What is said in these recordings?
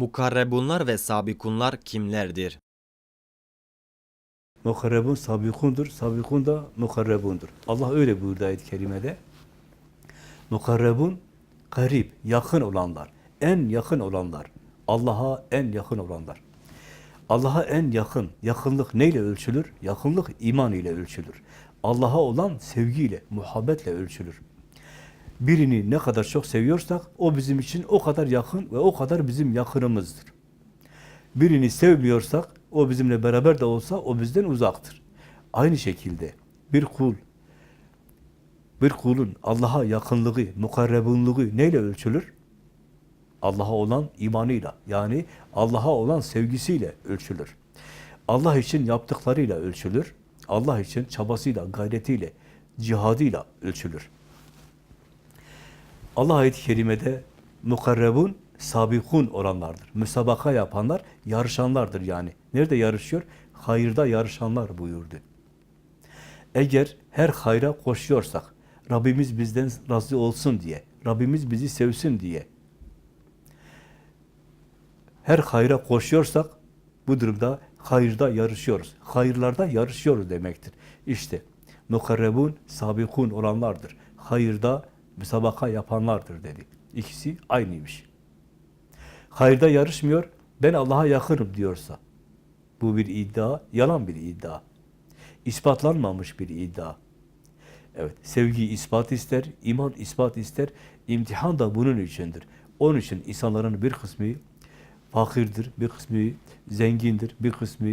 Mukarrebunlar ve sabikunlar kimlerdir? Mukarrebun sabikundur, sabikun da mukarrebundur. Allah öyle buyurdu ayet-i kerimede. Mukarrebun, garip, yakın olanlar, en yakın olanlar, Allah'a en yakın olanlar. Allah'a en yakın, yakınlık neyle ölçülür? Yakınlık iman ile ölçülür. Allah'a olan sevgiyle, muhabbetle ölçülür. Birini ne kadar çok seviyorsak, o bizim için o kadar yakın ve o kadar bizim yakınımızdır. Birini sevmiyorsak, o bizimle beraber de olsa o bizden uzaktır. Aynı şekilde bir kul, bir kulun Allah'a yakınlığı, mukarrebunluğu neyle ölçülür? Allah'a olan imanıyla, yani Allah'a olan sevgisiyle ölçülür. Allah için yaptıklarıyla ölçülür. Allah için çabasıyla, gayretiyle, cihadıyla ölçülür. Allah ayet-i kerimede mukarrebun, sabikun olanlardır. Müsabaka yapanlar, yarışanlardır yani. Nerede yarışıyor? Hayırda yarışanlar buyurdu. Eğer her hayra koşuyorsak, Rabbimiz bizden razı olsun diye, Rabbimiz bizi sevsin diye, her hayra koşuyorsak, bu durumda hayırda yarışıyoruz. Hayırlarda yarışıyoruz demektir. İşte mukarrebun, sabikun olanlardır. Hayırda müsabaka yapanlardır dedi. İkisi aynıymış. Hayırda yarışmıyor, ben Allah'a yakınım diyorsa, bu bir iddia, yalan bir iddia. İspatlanmamış bir iddia. Evet, sevgi ispat ister, iman ispat ister, imtihan da bunun içindir. Onun için insanların bir kısmı fakirdir, bir kısmı zengindir, bir kısmı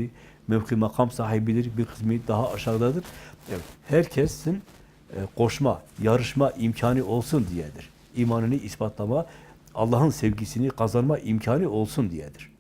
mevki makam sahibidir, bir kısmı daha aşağıdadır. Evet, herkesin koşma, yarışma imkanı olsun diyedir. İmanını ispatlama, Allah'ın sevgisini kazanma imkanı olsun diyedir.